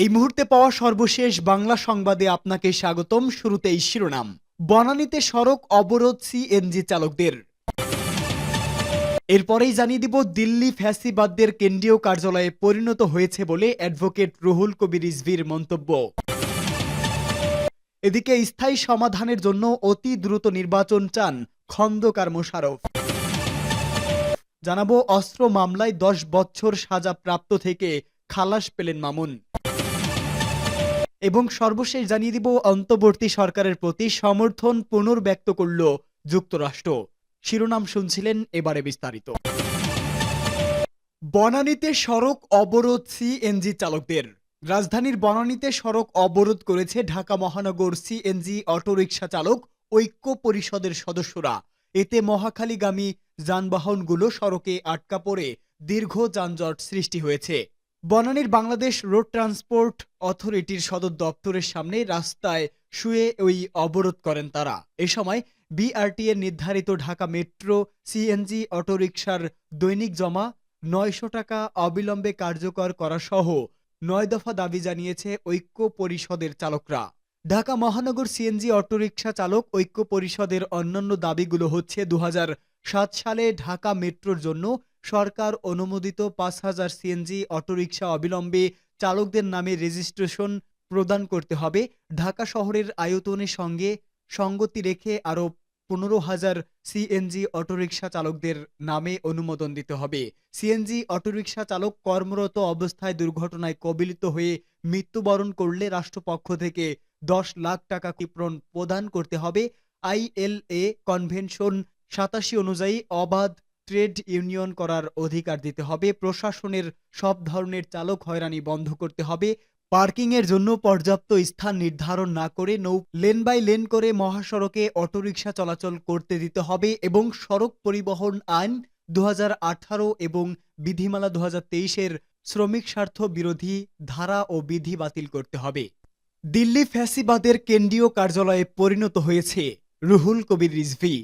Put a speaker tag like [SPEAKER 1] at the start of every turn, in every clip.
[SPEAKER 1] এই মুহূর্তে পাওয়া সর্বশেষ বাংলা সংবাদে আপনাকে স্বাগতম শুরুতেই শিরোনাম বনানীতে সড়ক অবরোধ সিএনজি চালকদের এরপরেই জানিয়ে দিব দিল্লি ফ্যাসিবাদদের কেন্দ্রীয় কার্যালয়ে পরিণত হয়েছে বলে অ্যাডভোকেট রুহুল কবির ইসভির মন্তব্য এদিকে স্থায়ী সমাধানের জন্য অতি দ্রুত নির্বাচন চান খন্দকার মোশারফ জানাবো অস্ত্র মামলায় দশ বছর সাজা প্রাপ্ত থেকে খালাস পেলেন মামুন এবং সর্বশেষ জানিয়ে দিব অন্তর্বর্তী সরকারের প্রতি সমর্থন পুনর্ব্যক্ত করল যুক্তরাষ্ট্র শিরোনাম শুনছিলেন এবারে বিস্তারিত বনানীতে সড়ক অবরোধ সিএনজি চালকদের রাজধানীর বনানীতে সড়ক অবরোধ করেছে ঢাকা মহানগর সিএনজি অটোরিকশা চালক ঐক্য পরিষদের সদস্যরা এতে মহাখালীগামী যানবাহনগুলো সড়কে আটকা পড়ে দীর্ঘ যানজট সৃষ্টি হয়েছে বনানীর বাংলাদেশ রোড ট্রান্সপোর্ট অথরিটির সদর দপ্তরের সামনে রাস্তায় শুয়ে ওই অবরোধ করেন তারা এ সময় বিআরটি এর নির্ধারিত ঢাকা মেট্রো সিএনজি অটোরিকশার দৈনিক জমা নয়শো টাকা অবিলম্বে কার্যকর করা সহ নয় দফা দাবি জানিয়েছে ঐক্য পরিষদের চালকরা ঢাকা মহানগর সিএনজি অটোরিকশা চালক ঐক্য পরিষদের অন্যান্য দাবিগুলো হচ্ছে দু সালে ঢাকা মেট্রোর জন্য সরকার অনুমোদিত পাঁচ হাজার সিএনজি অটোরিকশা অবিলম্বে চালকদের নামে রেজিস্ট্রেশন প্রদান করতে হবে ঢাকা শহরের আয়তনের সঙ্গে সঙ্গতি রেখে আরও পনেরো হাজার সিএনজি অটোরিকশা চালকদের নামে অনুমোদন দিতে হবে সিএনজি অটোরিকশা চালক কর্মরত অবস্থায় দুর্ঘটনায় কবলিত হয়ে মৃত্যুবরণ করলে রাষ্ট্রপক্ষ থেকে দশ লাখ টাকা ক্ষিপ্রণ প্রদান করতে হবে আইএলএ কনভেনশন সাতাশি অনুযায়ী অবাধ ট্রেড ইউনিয়ন করার অধিকার দিতে হবে প্রশাসনের সব ধরনের চালক হয়রানি বন্ধ করতে হবে পার্কিংয়ের জন্য পর্যাপ্ত স্থান নির্ধারণ না করে নৌ লেন বাই লেন করে মহাসড়কে অটোরিকশা চলাচল করতে দিতে হবে এবং সড়ক পরিবহন আইন দু এবং বিধিমালা দু এর শ্রমিক স্বার্থ বিরোধী ধারা ও বিধি বাতিল করতে হবে দিল্লি ফ্যাসিবাদের কেন্দ্রীয় কার্যালয়ে পরিণত হয়েছে রুহুল কবির রিজভি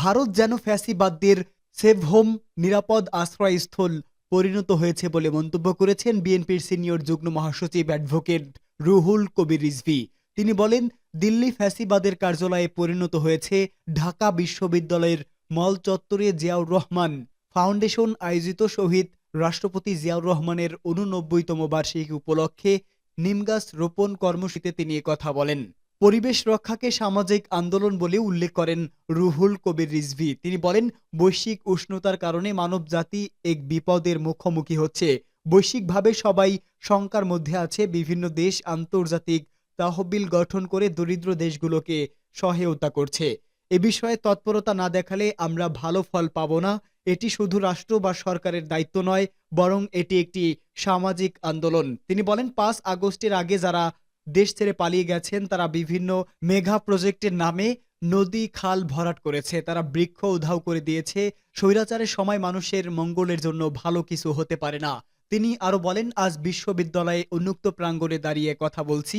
[SPEAKER 1] ভারত যেন ফ্যাসিবাদদের সেভ হোম নিরাপদ আশ্রয়স্থল পরিণত হয়েছে বলে মন্তব্য করেছেন বিএনপির সিনিয়র যুগ্ম মহাসচিব অ্যাডভোকেট রুহুল কবির রিজভি তিনি বলেন দিল্লি ফ্যাসিবাদের কার্যালয়ে পরিণত হয়েছে ঢাকা বিশ্ববিদ্যালয়ের মল চত্বরে জিয়াউর রহমান ফাউন্ডেশন আয়োজিত শহীদ রাষ্ট্রপতি জিয়াউর রহমানের উননব্বইতম বার্ষিকী উপলক্ষে নিমগাছ রোপণ কর্মসূচিতে তিনি কথা বলেন পরিবেশ রক্ষাকে সামাজিক আন্দোলন বলে উল্লেখ করেন রুহুল কবির রিজভি তিনি বলেন বৈশ্বিক উষ্ণতার কারণে মানব জাতি এক বিপদের মুখোমুখি হচ্ছে বৈশ্বিকভাবে সবাই শঙ্কার মধ্যে আছে বিভিন্ন দেশ আন্তর্জাতিক তহবিল গঠন করে দরিদ্র দেশগুলোকে সহায়তা করছে এ বিষয়ে তৎপরতা না দেখালে আমরা ভালো ফল পাব না এটি শুধু রাষ্ট্র বা সরকারের দায়িত্ব নয় বরং এটি একটি সামাজিক আন্দোলন তিনি বলেন পাঁচ আগস্টের আগে যারা দেশ ছেড়ে পালিয়ে গেছেন তারা বিভিন্ন মেঘা প্রজেক্টের নামে নদী খাল ভরাট করেছে তারা বৃক্ষ উধাও করে দিয়েছে স্বৈরাচারের সময় মানুষের মঙ্গলের জন্য ভালো কিছু হতে পারে না তিনি আরো বলেন আজ বিশ্ববিদ্যালয়ে উন্মুক্ত প্রাঙ্গণে দাঁড়িয়ে কথা বলছি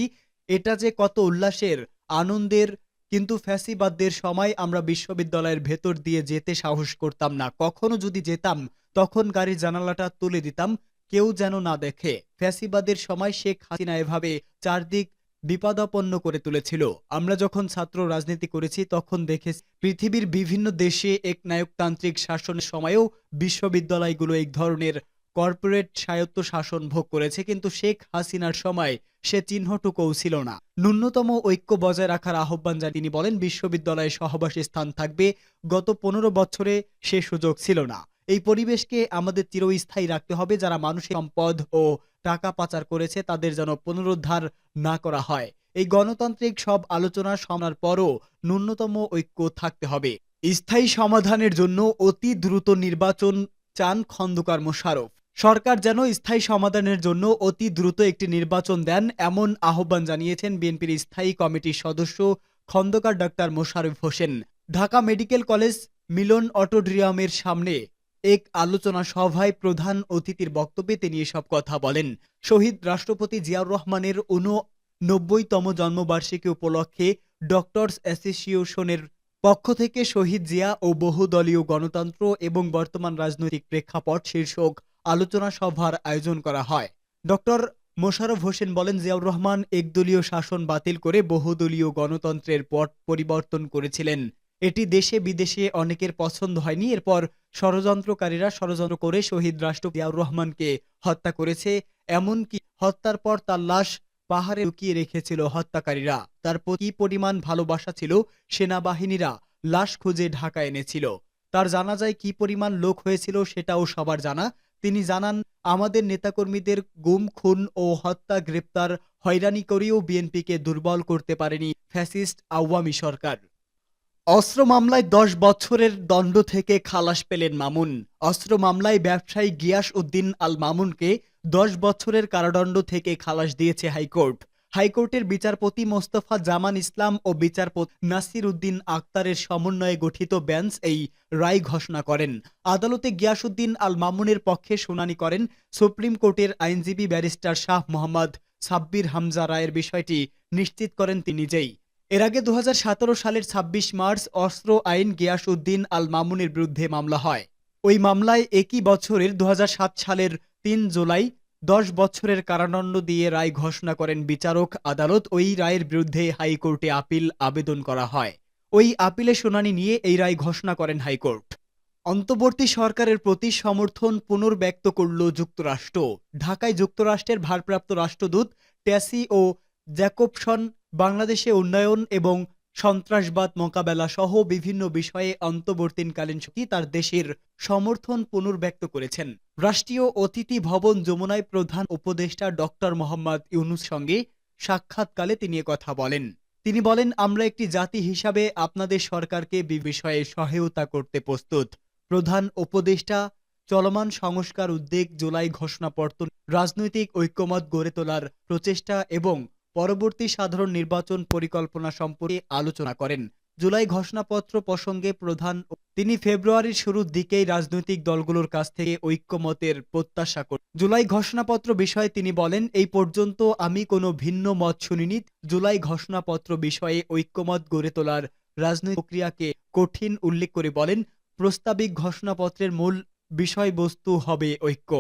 [SPEAKER 1] এটা যে কত উল্লাসের আনন্দের কিন্তু ফ্যাসিবাদদের সময় আমরা বিশ্ববিদ্যালয়ের ভেতর দিয়ে যেতে সাহস করতাম না কখনো যদি যেতাম তখন গাড়ির জানালাটা তুলে দিতাম কেউ যেন না দেখে ফ্যাসিবাদের সময় শেখ হাসিনা এভাবে চারদিক বিপদাপন্ন করে তুলেছিল আমরা যখন ছাত্র রাজনীতি করেছি তখন দেখে পৃথিবীর বিভিন্ন দেশে এক নায়কতান্ত্রিক শাসনের সময়েও বিশ্ববিদ্যালয়গুলো এক ধরনের কর্পোরেট স্বায়ত্ত শাসন ভোগ করেছে কিন্তু শেখ হাসিনার সময় সে চিহ্নটুকুও ছিল না ন্যূনতম ঐক্য বজায় রাখার আহ্বান জানিয়ে তিনি বলেন বিশ্ববিদ্যালয়ে সহবাসী স্থান থাকবে গত পনেরো বছরে সে সুযোগ ছিল না এই পরিবেশকে আমাদের চিরস্থায়ী রাখতে হবে যারা মানুষের সম্পদ ও টাকা পাচার করেছে তাদের যেন পুনরুদ্ধার না করা হয় এই গণতান্ত্রিক সব আলোচনা সামনার পরও ন্যূনতম ঐক্য থাকতে হবে স্থায়ী সমাধানের জন্য অতি দ্রুত নির্বাচন চান খন্দকার মোশারফ সরকার যেন স্থায়ী সমাধানের জন্য অতি দ্রুত একটি নির্বাচন দেন এমন আহ্বান জানিয়েছেন বিএনপির স্থায়ী কমিটির সদস্য Khandaker doctor Mosharraf Hossain Dhaka medical college Milon অটোড্রিয়ামের সামনে এক আলোচনা সভায় প্রধান অতিথির বক্তব্যে তিনি এসব কথা বলেন শহীদ রাষ্ট্রপতি জিয়াউর রহমানের উননব্বইতম জন্মবার্ষিকী উপলক্ষে ডক্টরস অ্যাসোসিয়েশনের পক্ষ থেকে শহীদ জিয়া ও বহুদলীয় গণতন্ত্র এবং বর্তমান রাজনৈতিক প্রেক্ষাপট শীর্ষক আলোচনা সভার আয়োজন করা হয় ডক্টর মোশারফ হোসেন বলেন জিয়াউর রহমান একদলীয় শাসন বাতিল করে বহুদলীয় গণতন্ত্রের পট পরিবর্তন করেছিলেন এটি দেশে বিদেশে অনেকের পছন্দ হয়নি এরপর ষড়যন্ত্রকারীরা ষড়যন্ত্র করে শহীদ রাষ্ট্র জিয়াউর রহমানকে হত্যা করেছে এমনকি হত্যার পর তার লাশ পাহাড়ে লুকিয়ে রেখেছিল হত্যাকারীরা তার প্রতি পরিমাণ ভালোবাসা ছিল সেনাবাহিনীরা লাশ খুঁজে ঢাকা এনেছিল তার জানা যায় কি পরিমাণ লোক হয়েছিল সেটাও সবার জানা তিনি জানান আমাদের নেতাকর্মীদের গুম খুন ও হত্যা গ্রেপ্তার হয়রানি করেও বিএনপিকে দুর্বল করতে পারেনি ফ্যাসিস্ট আওয়ামী সরকার অস্ত্র মামলায় দশ বছরের দণ্ড থেকে খালাস পেলেন মামুন অস্ত্র মামলায় ব্যবসায়ী গিয়াস উদ্দিন আল মামুনকে দশ বছরের কারাদণ্ড থেকে খালাস দিয়েছে হাইকোর্ট হাইকোর্টের বিচারপতি মোস্তফা জামান ইসলাম ও বিচারপতি নাসির উদ্দিন আক্তারের সমন্বয়ে গঠিত বেঞ্চ এই রায় ঘোষণা করেন আদালতে গিয়াসউদ্দিন আল মামুনের পক্ষে শুনানি করেন সুপ্রিম কোর্টের আইনজীবী ব্যারিস্টার শাহ মোহাম্মদ সাব্বির হামজা রায়ের বিষয়টি নিশ্চিত করেন তিনি নিজেই এর আগে দু সালের ২৬ মার্চ অস্ত্র আইন গিয়াসউদ্দিন আল মামুনের বিরুদ্ধে মামলা হয় ওই মামলায় একই বছরের দু সালের তিন জুলাই দশ বছরের কারাদণ্ড দিয়ে রায় ঘোষণা করেন বিচারক আদালত ওই রায়ের বিরুদ্ধে হাইকোর্টে আপিল আবেদন করা হয় ওই আপিলে শুনানি নিয়ে এই রায় ঘোষণা করেন হাইকোর্ট অন্তর্বর্তী সরকারের প্রতি সমর্থন পুনর্ব্যক্ত করল যুক্তরাষ্ট্র ঢাকায় যুক্তরাষ্ট্রের ভারপ্রাপ্ত রাষ্ট্রদূত ট্যাসি ও জ্যাকবসন বাংলাদেশে উন্নয়ন এবং সন্ত্রাসবাদ মোকাবেলা সহ বিভিন্ন বিষয়ে অন্তর্বর্তীকালীন সুখী তার দেশের সমর্থন পুনর্ব্যক্ত করেছেন রাষ্ট্রীয় অতিথি ভবন যমুনায় প্রধান উপদেষ্টা ডক্টর মোহাম্মদ ইউনুস সঙ্গে সাক্ষাৎকালে তিনি কথা বলেন তিনি বলেন আমরা একটি জাতি হিসাবে আপনাদের সরকারকে বিষয়ে সহায়তা করতে প্রস্তুত প্রধান উপদেষ্টা চলমান সংস্কার উদ্বেগ জুলাই ঘোষণাপত্র রাজনৈতিক ঐক্যমত গড়ে তোলার প্রচেষ্টা এবং পরবর্তী সাধারণ নির্বাচন পরিকল্পনা সম্পর্কে আলোচনা করেন জুলাই ঘোষণাপত্র প্রসঙ্গে প্রধান তিনি ফেব্রুয়ারির শুরুর দিকেই রাজনৈতিক দলগুলোর কাছ থেকে ঐক্যমতের প্রত্যাশা করেন জুলাই ঘোষণাপত্র বিষয়ে তিনি বলেন এই পর্যন্ত আমি কোনো ভিন্ন মত শুনিনি জুলাই ঘোষণাপত্র বিষয়ে ঐক্যমত গড়ে তোলার রাজনৈতিক প্রক্রিয়াকে কঠিন উল্লেখ করে বলেন প্রস্তাবিক ঘোষণাপত্রের মূল বিষয়বস্তু হবে ঐক্য